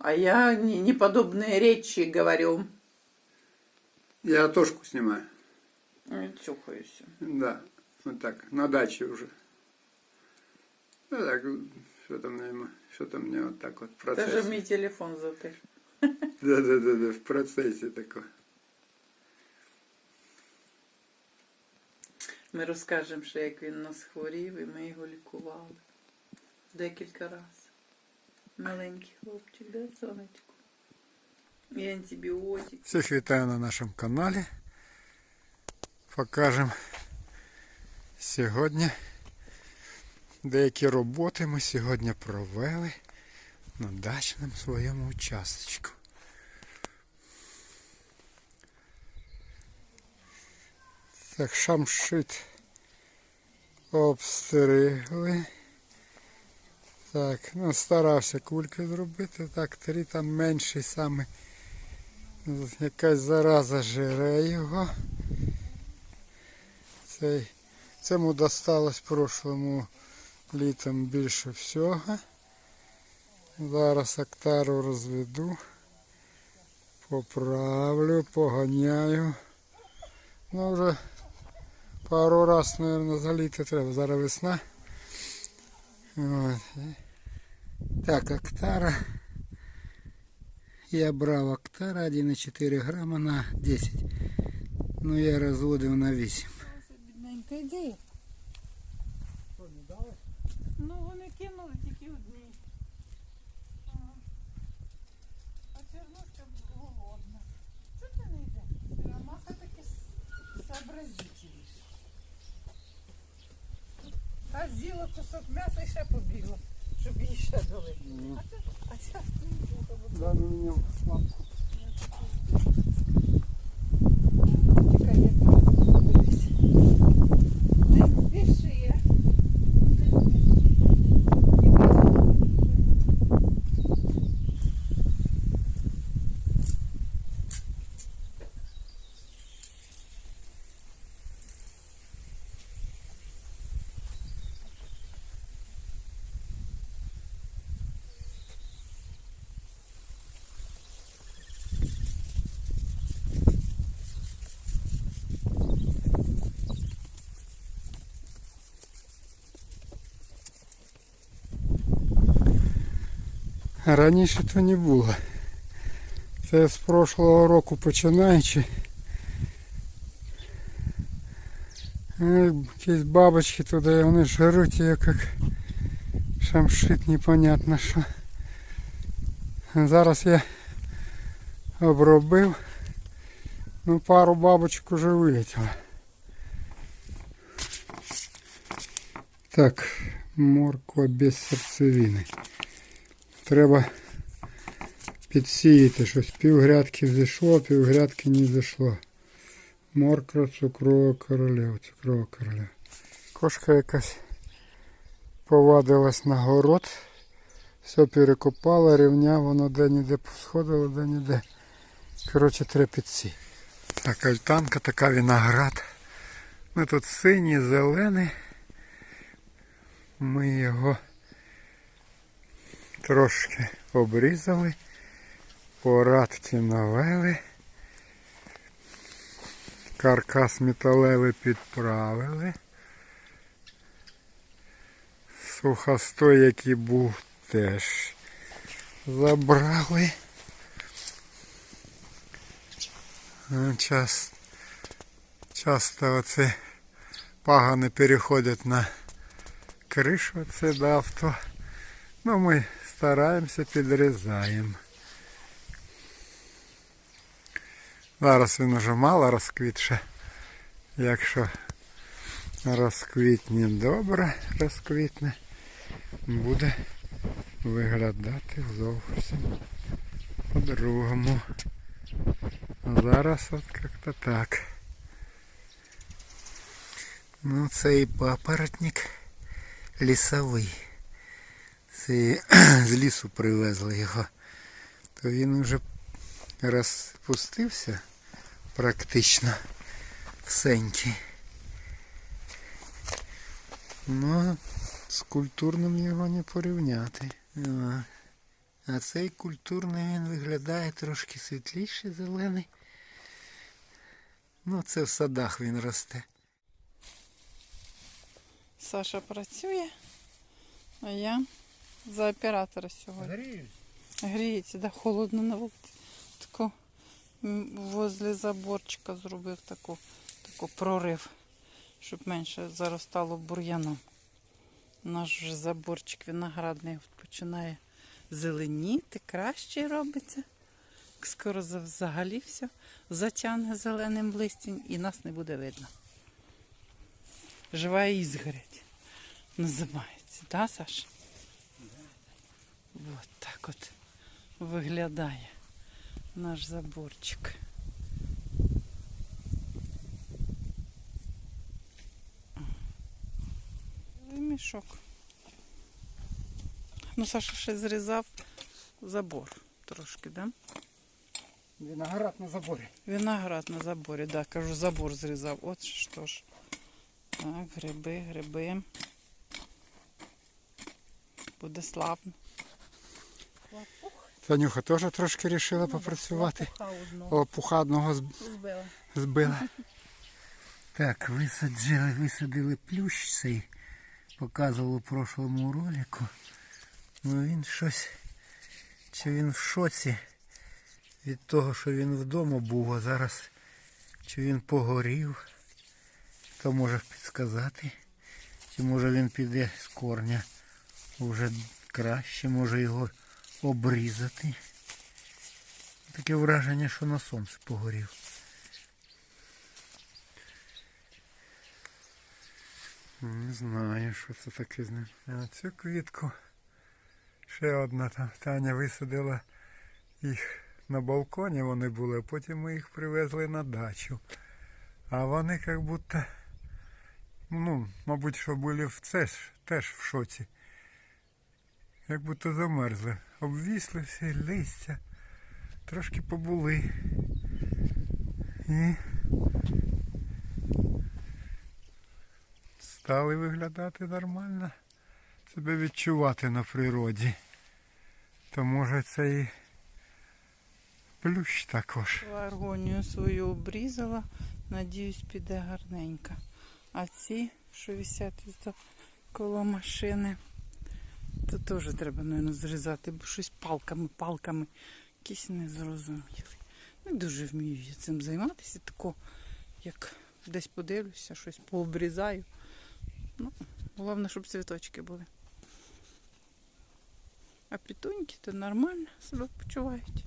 А я не- неподобные речи говорю. Я тошку снимаю. Ну, и Цюхаюсь. Да, вот так, на даче уже. Ну так, что-то мне, что-то мне вот так вот в Даже процессе. мій телефон затир. Да, да, да, да, в процессе такое. Ми розкажемо, що як він нас хворів, і ми його лікували. Декілька разів. Маленький хлопчик, да, сонечко? І антибіотик. Всіх вітаю на нашому каналі. Покажемо сьогодні деякі роботи ми сьогодні провели на дачному своєму участочку. Так, шамшит обстригли. Так, ну старався кульки зробити. Так, три там менший саме. Якась зараза жере його. Цей, цьому досталось прошлому літом більше всього. Зараз актару розведу, поправлю, поганяю. Ну вже пару раз, мабуть, заліти треба. Зараз весна. От. і- Так, актара. Я брав актара 1,4 грама на 10. Ну я розводив на 8. Бідненька, йди. Ну, вони кинули тільки одні. А чернушка голодна. Чого ти не йдеш? Ромаха таки сообразительніше. Та з'їла кусок м'яса і ще побігла, щоб її ще дали. А це, а ця стоїть. Да, ну меня слабко. Чекай, Раніше то не було. Це з прошлого року починаючи. Е, Якісь бабочки туди, вони жруть її як шамшит, непонятно що. Зараз я обробив. Ну пару бабочок уже вилетіло. Так, морква без серцевини. Треба підсіяти щось. Пів грядки зійшло, пів грядки не зійшло. Морква, цукрова королева, цукрова королева. Кошка якась повадилась на город. Все перекопала, рівня, воно де-ніде сходило, де-ніде. Коротше, треба підсіяти. Так, альтанка така виноград. Ми тут синій, зелений. Ми його трошки обрізали, порадки навели, каркас металевий підправили. Сухостой, який був, теж забрали. Час, часто оце пагани переходять на кришу це до авто. Ну, ми стараємося, підрізаємо. Зараз він уже мало розквітше. Якщо розквітне добре, розквітне, буде виглядати зовсім по-другому. А зараз от як-то так. Ну, цей папоротник лісовий. Це з лісу привезли його. То він вже розпустився практично всенький. Ну, з культурним його не порівняти. А, цей культурний він виглядає трошки світліший, зелений. Ну, це в садах він росте. Саша працює, а я за оператора сьогодні. Гріють. Гріється, да, холодно на вулиці. Тако возле заборчика зробив таку, таку прорив, щоб менше заростало бур'яном. Наш вже заборчик виноградний починає зеленіти, краще робиться. Скоро взагалі все затягне зеленим листям і нас не буде видно. Жива ізгородь називається, так, Саша? От так от виглядає наш заборчик. І мішок. Ну, Саша ще зрізав забор трошки, да? Виноград на заборі. Виноград на заборі, да, кажу, забор зрізав. От що ж. Так, гриби, гриби. Буде славно. Танюха теж трошки вирішила попрацювати. О, пуха одного Збила. збила. Так, висаджили, висадили плющ цей. Показував у прошлому ролику. Ну він щось. Чи він в шоці від того, що він вдома був, а зараз чи він погорів, хто може підсказати. Чи може він піде з корня вже краще, може його обрізати. Таке враження, що на сонці погорів. Не знаю, що це таке з ним. А цю квітку ще одна там Таня висадила їх на балконі вони були, а потім ми їх привезли на дачу. А вони як будто, ну, мабуть, що були в це ж, теж в шоці. Як будто замерзли. Обвісли всі листя, трошки побули. І стали виглядати нормально, себе відчувати на природі. То може це і плющ також. Аргонію свою обрізала, надіюсь, піде гарненько. А ці, що висять коло машини, то теж треба, мабуть, зрізати, бо щось палками, палками. Якісь незрозумілі. Не дуже вмію я цим займатися, тако, як десь подивлюся, щось пообрізаю. Ну, головне, щоб цвіточки були. А пітуньки то нормально себе почувають.